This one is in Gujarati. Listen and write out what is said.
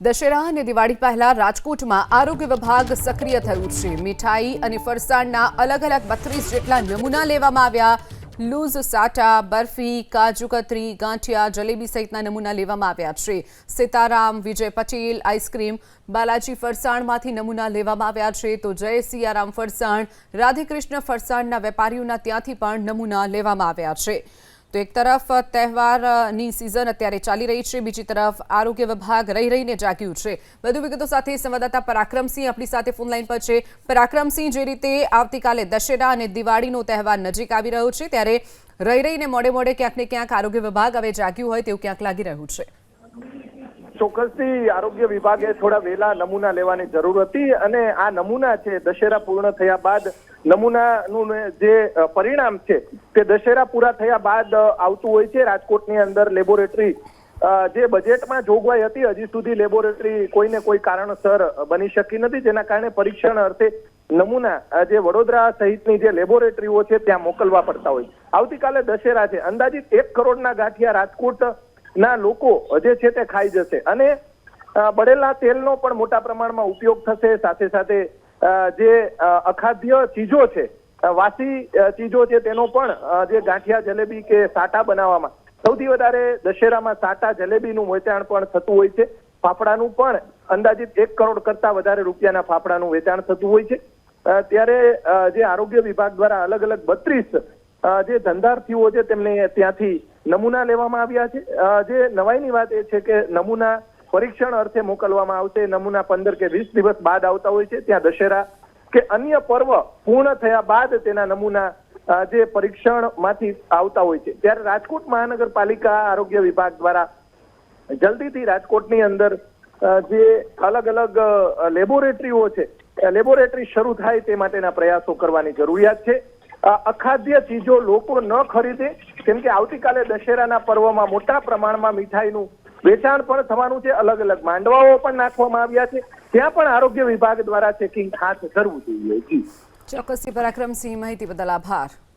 દશેરા અને દિવાળી પહેલા રાજકોટમાં આરોગ્ય વિભાગ સક્રિય થયું છે. મીઠાઈ અને ફરસાણના અલગ અલગ બત્રીસ જેટલા નમૂના લેવામાં આવ્યા. લૂઝ, સાટા, બરફી, કાજુ કતરી, ગાંઠિયા, જલેબી સહિતના નમૂના લેવામાં આવ્યા છે. સીતારામ, વિજય પટેલ, આઈસ્ક્રીમ, બાલાજી ફરસાણમાંથી નમૂના લેવામાં આવ્યા છે. તો જય સિયારામ ફરસાણ, રાધેકૃષ્ણ ફરસાણના વેપારીઓના ત્યાંથી પણ નમૂના લેવામાં આવ્યા છે. તો એક તરફ તહેવારની સિઝન અત્યારે ચાલી રહી છે, બીજી તરફ આરોગ્ય વિભાગ રહી રહીને જાગ્યું છે. વધુ વિગતો સાથે સંવાદદાતા પરાક્રમસિંહ આપણી સાથે ફોન લાઈન પર છે. પરાક્રમસિંહ, જે રીતે આવતીકાલે દશેરા અને દિવાળીનો તહેવાર નજીક આવી રહ્યો છે, ત્યારે રહી રહીને મોડે મોડે ક્યાંક ને ક્યાંક આરોગ્ય વિભાગ હવે જાગ્યું હોય તેવું ક્યાંક લાગી રહ્યું છે. ચોક્કસથી આરોગ્ય વિભાગે થોડા વહેલા નમૂના લેવાની જરૂર હતી અને આ નમૂના છે, દશેરા પૂર્ણ થયા બાદ નમૂનાનું જે પરિણામ છે, તે દશેરા પૂરા થયા બાદ આવતું હોય છે. રાજકોટની અંદર લેબોરેટરી જે બજેટમાં જોગવાઈ હતી, હજી સુધી લેબોરેટરી કોઈને કોઈ કારણસર બની શકી નથી. જેના કારણે પરીક્ષણ અર્થે નમૂના જે વડોદરા સહિતની જે લેબોરેટરીઓ છે, ત્યાં મોકલવા પડતા હોય. આવતીકાલે દશેરા છે. અંદાજિત એક કરોડના ગાંઠિયા રાજકોટ ના, લોકો જે છે તે ખાઈ જશે. અને બળેલા તેલનો પણ મોટા પ્રમાણમાં ઉપયોગ થશે. સાથે સાથે જે અખાદ્ય ચીજો છે વાસી ચીજો છે, તેનો પણ જે ગાંઠિયા, જલેબી કે સાટા બનાવવામાં. સૌથી વધારે દશેરામાં સાટા, જલેબીનું વેચાણ પણ થતું હોય છે. ફાફડાનું પણ અંદાજિત એક કરોડ કરતા વધારે રૂપિયાના ફાફડાનું વેચાણ થતું હોય છે. ત્યારે જે આરોગ્ય વિભાગ દ્વારા અલગ અલગ બત્રીસ જે ધંધાર્થીઓ છે, તેમને ત્યાંથી નમૂના લેવામાં આવ્યા છે. જે નવાઈની વાત એ છે કે નમૂના પરીક્ષણ અર્થે મોકલવામાં આવશે. નમૂના પંદર કે વીસ દિવસ બાદ આવતા હોય છે. ત્યાં દશેરા કે અન્ય પર્વ પૂર્ણ થયા બાદ તેના નમૂના જે જે પરીક્ષણમાંથી આવતા હોય છે. ત્યારે રાજકોટ મહાનગરપાલિકા આરોગ્ય વિભાગ દ્વારા જલ્દીથી રાજકોટની અંદર જે અલગ અલગ લેબોરેટરીઓ છે લેબોરેટરી શરૂ થાય તે માટેના પ્રયાસો કરવાની જરૂરિયાત છે. અખાદ્ય ચીજો લોકો ન ખરીદે, કેમ કે આવતીકાલે દશેરાના પર્વમાં મોટા પ્રમાણમાં મીઠાઈનું વેચાણ પણ થવાનું છે. અલગ અલગ માંડવાઓ પણ નાખવામાં આવ્યા છે. ત્યાં પણ આરોગ્ય વિભાગ દ્વારા ચેકિંગ હાથ ધરવું જોઈએ. જી. ચોક્કસથી પરાક્રમસિંહ, માહિતી બદલ આભાર.